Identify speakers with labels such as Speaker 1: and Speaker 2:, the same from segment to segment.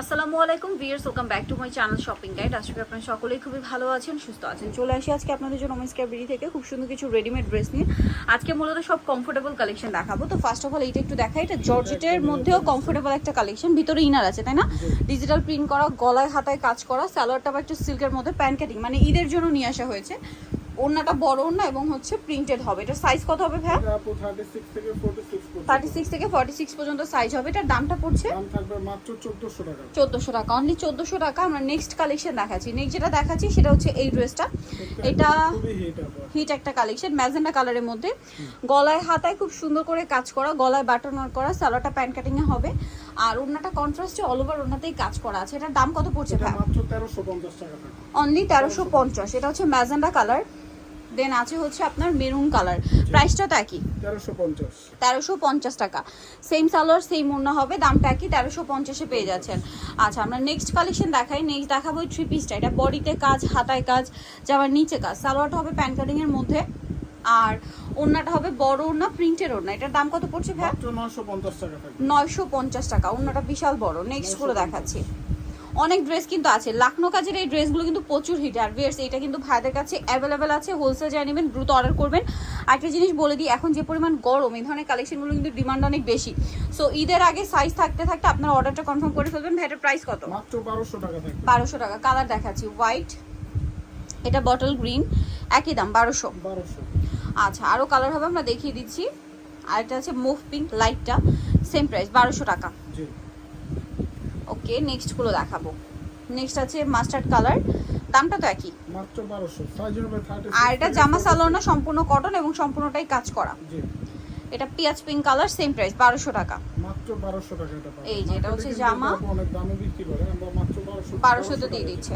Speaker 1: আসসালামু আলাইকুম viewers welcome back to my channel shopping guide আশা করি আপনারা সকলেই খুবই ভালো আছেন, সুস্থ আছেন। চলে আসি আজকে আপনাদের জন্য ওমেন্স ক্যাবরি থেকে। খুব সুন্দর কিছু রেডিমেড ড্রেস নিয়ে। আজকে মূলত সব কমফোর্টেবল কালেকশন দেখাবো। তো ফার্স্ট অফ অল এইটা একটু দেখাই। এটা জর্জেটের মধ্যেও কমফোর্টেবল একটা কালেকশন ভিতরে ইনার আছে, তাই না? ডিজিটাল প্রিন্ট করা, গলায়, হাতায় কাজ করা স্যালোয়ারটা বা একটু সিল্কের মধ্যে প্যান্ট কাটিং মানে ঈদের জন্য নিয়ে আসা হয়েছে। ওড়নাটা বড় ওড়না এবং হচ্ছে প্রিন্টেড হবে। এটা সাইজ কত হবে ভাই
Speaker 2: এটা 36 থেকে 46 পর্যন্ত।
Speaker 1: থার্টি সিক্স থেকে ফর্টি সিক্স পর্যন্ত সাইজ হবে। এটার দামটা পড়ছে?
Speaker 2: দাম থাকবে মাত্র 1400 টাকা।
Speaker 1: চোদ্দোশো টাকা। অনলি চোদ্দোশো টাকা আমরা নেক্সট কালেকশন দেখাচ্ছি। নেক্সট যেটা দেখাচ্ছি সেটা হচ্ছে এই ড্রেসটা এটা
Speaker 2: হিট
Speaker 1: একটা কালেকশন ম্যাজেন্ডা কালারের মধ্যে। গলায় হাতায় খুব সুন্দর করে কাজ করা গলায় বাটন করা সালোয়ারটা প্যান্ট কাটিং এ হবে। আর ওড়নাটা কন্ট্রাস্টে অল ওভার ওড়নাতেই কাজ করা আছে। এটার দাম কত পড়ছে ভাই
Speaker 2: মাত্র 1350 টাকা
Speaker 1: অনলি তেরোশো পঞ্চাশ। এটা হচ্ছে ম্যাজেন্ডা কালার দেন আছে হচ্ছে আপনার মেরুন কালার প্রাইসটা তো
Speaker 2: 1350
Speaker 1: তেরোশো পঞ্চাশ। টাকা। সেম সালোয়ার সেম ওড়না হবে। দামটা কি? তেরোশো পঞ্চাশে পেয়ে যাচ্ছেন। আচ্ছা আমরা নেক্সট কালেকশন দেখাই। নেক্সট দেখাবো থ্রি পিসটা এটা বডিতে কাজ হাতায় কাজ যাবার নিচে কাজ। সালোয়ারটা হবে প্যান কাটিং এর মধ্যে। আর ওড়নাটা হবে বড় ওড়না প্রিন্টের ওড়না। এটার দাম কত পড়ছে ভাই?
Speaker 2: মাত্র 950 টাকা।
Speaker 1: নয়শো পঞ্চাশ টাকা। ওড়নাটা বিশাল বড়। নেক্সট করে দেখাচ্ছি। অনেক ড্রেস কিন্তু আছে। লাখনো কাজের এই ড্রেসগুলো কিন্তু প্রচুর হিট আর ভিয়ার্স এটা কিন্তু ভাইদের কাছে অ্যাভেলেবেল আছে। হোলসেল যা নেবেন দ্রুত অর্ডার করবেন। একটা জিনিস বলে দিই এখন যে পরিমাণ গরম এই ধরনের কালেকশনগুলো কিন্তু ডিমান্ড অনেক বেশি। সো ঈদের আগে সাইজ থাকতে থাকতে আপনার অর্ডারটা কনফার্ম করে ফেলবেন। ভাইটার প্রাইস কত?
Speaker 2: মাত্র 1200 টাকা
Speaker 1: বারোশো টাকা। কালার দেখাচ্ছি। হোয়াইট এটা বটল গ্রিন একই দাম বারোশো।
Speaker 2: 1200
Speaker 1: আচ্ছা আরও কালার হবে আমরা দেখিয়ে দিচ্ছি। আর এটা আছে মুভ পিঙ্ক লাইটটা সেম প্রাইস বারোশো টাকা।
Speaker 2: জি।
Speaker 1: ওকে নেক্সটগুলো দেখাবো। নেক্সট আছে মাস্টার্ড কালার দামটা তো একই।
Speaker 2: মাত্র 1200 সাইজ হবে 36
Speaker 1: আর এটা জামা সালোয়ার না সম্পূর্ণ কটন এবং সম্পূর্ণটাই কাজ করা।
Speaker 2: জি।
Speaker 1: এটা পিয়াজ পিঙ্ক কালার সেম প্রাইস বারোশো টাকা।
Speaker 2: মাত্র 1200 টাকা এটা
Speaker 1: এই যে এটা হচ্ছে জামা।
Speaker 2: অনেক দামে বিক্রি করে আমরা মাত্র 1200
Speaker 1: বারোশো তো দিয়ে দিচ্ছে।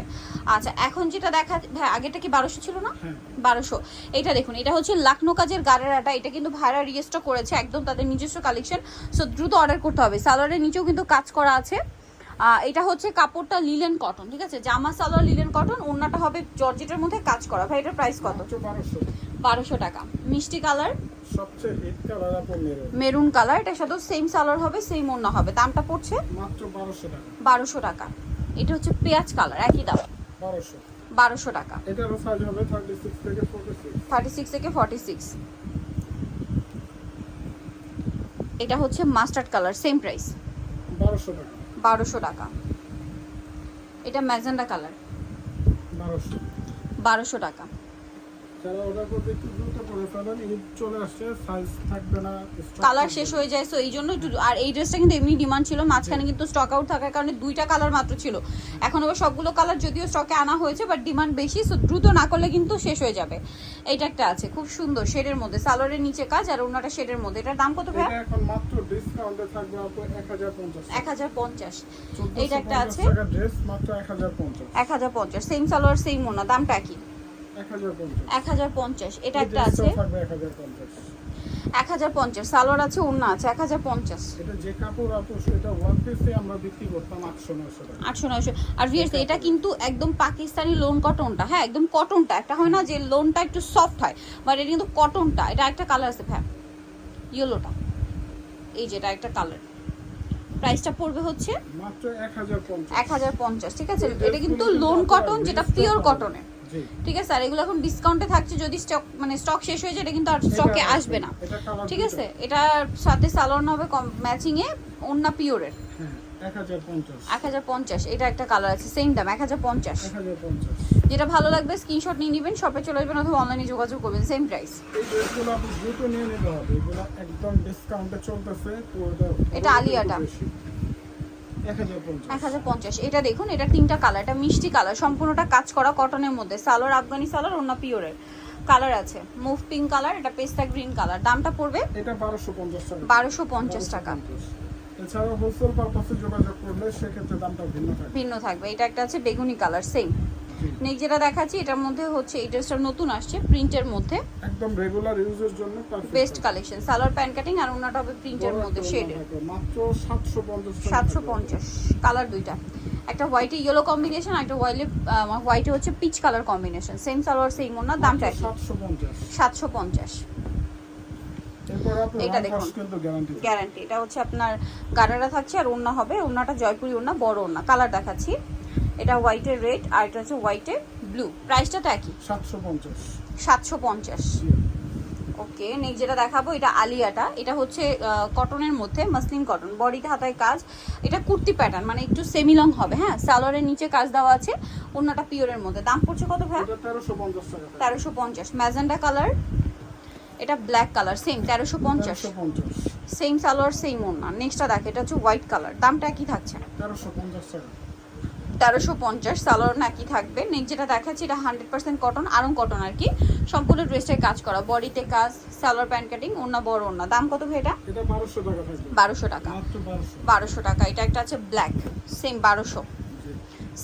Speaker 1: আচ্ছা এখন যেটা দেখা ভাই আগেটা কি বারোশো ছিল না?
Speaker 2: হ্যাঁ।
Speaker 1: বারোশো। এটা দেখুন এটা হচ্ছে লাখনো কাজের গাড়েরাটা এটা কিন্তু ভাইরা রিয়েস্টক করেছে একদম তাদের নিজস্ব কালেকশন সো দ্রুত অর্ডার করতে হবে। সালোয়ারের নিচেও কিন্তু কাজ করা আছে। এটা হচ্ছে কাপড়টা লিলেন কটন ঠিক আছে? জামা সালোয়ার লিলেন কটন ওড়নাটা হবে জর্জেটের মধ্যে কাজ করা। ভাই এটার প্রাইস কত?
Speaker 2: মাত্র 1200
Speaker 1: বারোশো টাকা। মিষ্টি কালার
Speaker 2: মেরুন
Speaker 1: কালার এটার সাথে সেম সালোয়ার হবে সেম ওড়না হবে। দামটা পড়ছে?
Speaker 2: মাত্র 1200 টাকা।
Speaker 1: বারোশো টাকা। এটা হচ্ছে পেঁয়াজ কালার একই দাম।
Speaker 2: 1200
Speaker 1: বারোশো টাকা।
Speaker 2: এটারও সাইজ হবে 36 থেকে 46
Speaker 1: থার্টি সিক্স থেকে ফর্টি সিক্স এটা হচ্ছে মাস্টার্ড কালার সেম প্রাইস
Speaker 2: 1200 টাকা।
Speaker 1: বারোশো টাকা। এটা ম্যাজেন্ডা কালার। বারোশো। টাকা।
Speaker 2: যারা অর্ডার করতে একটু দ্রুত করে ফেলেন ঈদ চলে আসছে সাইজ থাকবে না
Speaker 1: কালার শেষ হয়ে যায় সো এই জন্য একটু আর এই ড্রেসটা কিন্তু এমনি ডিমান্ড ছিল মাঝখানে কিন্তু স্টক আউট থাকার কারণে দুইটা কালার মাত্র ছিল। এখন আবার সবগুলো কালার যদিও স্টকে আনা হয়েছে বাট ডিমান্ড বেশি সো দ্রুত না করলে কিন্তু শেষ হয়ে যাবে। এইটা একটা আছে খুব সুন্দর শেডের মধ্যে সালোয়ারের নিচে কাজ আর অন্যটা শেডের মধ্যে। এটার দাম কত ভাই
Speaker 2: এখন মাত্র ডিসকাউন্টে থাকবে আপু 1050
Speaker 1: এক হাজার পঞ্চাশ। এইটা একটা আছে।
Speaker 2: ড্রেস মাত্র 1050
Speaker 1: এক হাজার পঞ্চাশ সেম সালোয়ার সেম ওনা দামটা কি
Speaker 2: 1050
Speaker 1: এক হাজার পঞ্চাশ। এটা একটা আছে। এক হাজার পঞ্চাশ। সালোয়ার আছে ওড়না আছে এক হাজার পঞ্চাশ।
Speaker 2: এটা যে কাপড় আপু সেটা ওয়ান পিসে আমরা বিক্রি করতাম 800 900
Speaker 1: আটশো নয়শো। আর ভিয়ার্স এটা কিন্তু একদম পাকিস্তানি লোন কটনটা হ্যাঁ একদম কটনটা একটা হয় না যে লোনটা একটু সফট হয় বাট এটা কিন্তু কটনটা এটা একটা কালার আছে হ্যাঁ ইয়েলোটা এই যেটা একটা কালার প্রাইসটা পড়বে হচ্ছে
Speaker 2: মাত্র
Speaker 1: এক হাজার পঞ্চাশ। ঠিক আছে? এটা কিন্তু লোন কটন যেটা পিওর কটনের ঠিক আছে আর এগুলো এখন ডিসকাউন্টে থাকছে যদি স্টক মানে স্টক শেষ হয়ে যায় এটা কিন্তু আর স্টকে আসবে না। ঠিক আছে এটার সাথে সালোয়ার হবে ম্যাচিং এ পিওরের
Speaker 2: হ্যাঁ 1050
Speaker 1: এক হাজার পঞ্চাশ এটা একটা কালার আছে সেম দাম এক হাজার পঞ্চাশ। যেটা ভালো লাগবে স্ক্রিনশট নিয়ে নেবেন শপে চলে আসবেন অথবা অনলাইনে যোগাযোগ করবেন সেম প্রাইস
Speaker 2: এটা
Speaker 1: আলিয়াটা।
Speaker 2: এক হাজার পঞ্চাশ।
Speaker 1: এক হাজার পঞ্চাশ। এটা দেখুন এটা তিনটা কালার এটা মিষ্টি কালার সম্পূর্ণটা কাজ করা কটনের মধ্যে। সালোয়ার আফগানি সালোয়ার অন্য পিওরের কালার আছে। মুভ পিঙ্ক কালার এটা পেস্তা গ্রিন কালার দামটা পড়বে
Speaker 2: এটা বারোশো পঞ্চাশ টাকা।
Speaker 1: বারোশো পঞ্চাশ টাকা।
Speaker 2: 1250 এছাড়াও হোলসেল পারপাসে যোগাযোগ করলে সেক্ষেত্রে দামটা ভিন্ন থাকবে।
Speaker 1: ভিন্ন থাকবে। এটা একটা আছে বেগুনি কালার সেম নেক্সট যেটা দেখাচ্ছি এটার মধ্যে হচ্ছে এই ড্রেসটা নতুন আসছে প্রিন্টের মধ্যে।
Speaker 2: একদম রেগুলার ইউজের জন্য
Speaker 1: best collection salwar pant cutting আর ওনাটা হবে প্রিন্টের মধ্যে শেডের
Speaker 2: মাত্র সাতশো পঞ্চাশ টাকা।
Speaker 1: সাতশো
Speaker 2: থাকবে।
Speaker 1: পঞ্চাশ কালার দুইটা। একটা হোয়াইটে ইয়েলো কম্বিনেশন একটা হোয়াইটে হোয়াইটে হচ্ছে peach colour combination same salwar same ওনার দামটা একই।
Speaker 2: সাতশো পঞ্চাশ।
Speaker 1: সাতশো পঞ্চাশ।
Speaker 2: এরপর আপনি
Speaker 1: এইটা
Speaker 2: ওয়ান
Speaker 1: দেখুন।
Speaker 2: গ্যারান্টি
Speaker 1: এটা হচ্ছে আপনার গাড়ারা থাকছে আর ওন্না হবে ওন্নাটা জয়পুরি ওন্না বড় ওন্না কালার দেখাচ্ছি। এটা হোয়াইটের রেড আর এটা হচ্ছে হোয়াইটের ব্লু প্রাইসটা তো একই
Speaker 2: সাতশো পঞ্চাশ।
Speaker 1: সাতশো পঞ্চাশ। ওকে নেক্সট যেটা দেখাবো এটা আলিয়াটা। এটা হচ্ছে কটনের মধ্যে মাসলিন কটন বডিতে হাতায় কাজ। এটা কুর্তি প্যাটার্ন মানে একটু সেমি লং হবে হ্যাঁ? সালোয়ারের নিচে কাজ দেওয়া আছে অন্যটা পিওরের মধ্যে। দাম পড়ছে কত ভাই
Speaker 2: তেরোশো পঞ্চাশ টাকা।
Speaker 1: তেরোশো পঞ্চাশ। ম্যাজেন্ডা কালার এটা ব্ল্যাক কালার সেম তেরোশো পঞ্চাশ। সেম সালোয়ার সেম ওন্না নেক্সটটা দেখ এটা হচ্ছে হোয়াইট কালার দামটা কি থাকছে?
Speaker 2: তেরোশো পঞ্চাশ টাকা।
Speaker 1: তেরোশো পঞ্চাশ সালোয়ার নাকি থাকবে। নেক্সট যেটা দেখাচ্ছি এটা hundred percent cotton Aarong cotton আর কি। সম্পূর্ণ ড্রেসটায় কাজ করা। বডিতে কাজ সালোয়ার প্যান্ট কাটিং অন্য বড় অন্য দাম কত ভাই এটা?
Speaker 2: বারোশো টাকা
Speaker 1: বারোশো টাকা। এটা একটা আছে ব্ল্যাক সেম বারোশো।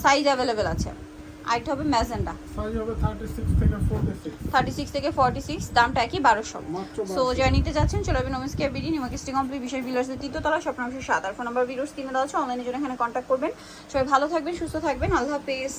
Speaker 1: সাইজ অ্যাভেলেবেল আছে। আরেকটা হবে ম্যাজেন্ডা।
Speaker 2: থার্টি সিক্স থেকে ফোর্টি সিক্স
Speaker 1: দামটা একই বারোশো। সো যারা নিতে যাচ্ছেন চলে যাবেন ওমেন্স কেয়ার বিডি নিমা স্টিং কমপ্লিট বিশেষ বিলাসের তৃতীয়তলা স্বপ্ন সাত। আর ফোন নাম্বার ভিডিওস কিনে দেওয়া আছে অনলাইনে জন্য এখানে কন্ট্যাক্ট করবেন। সবাই ভালো থাকবেন সুস্থ থাকবেন। আল্লাহ হাফেজ।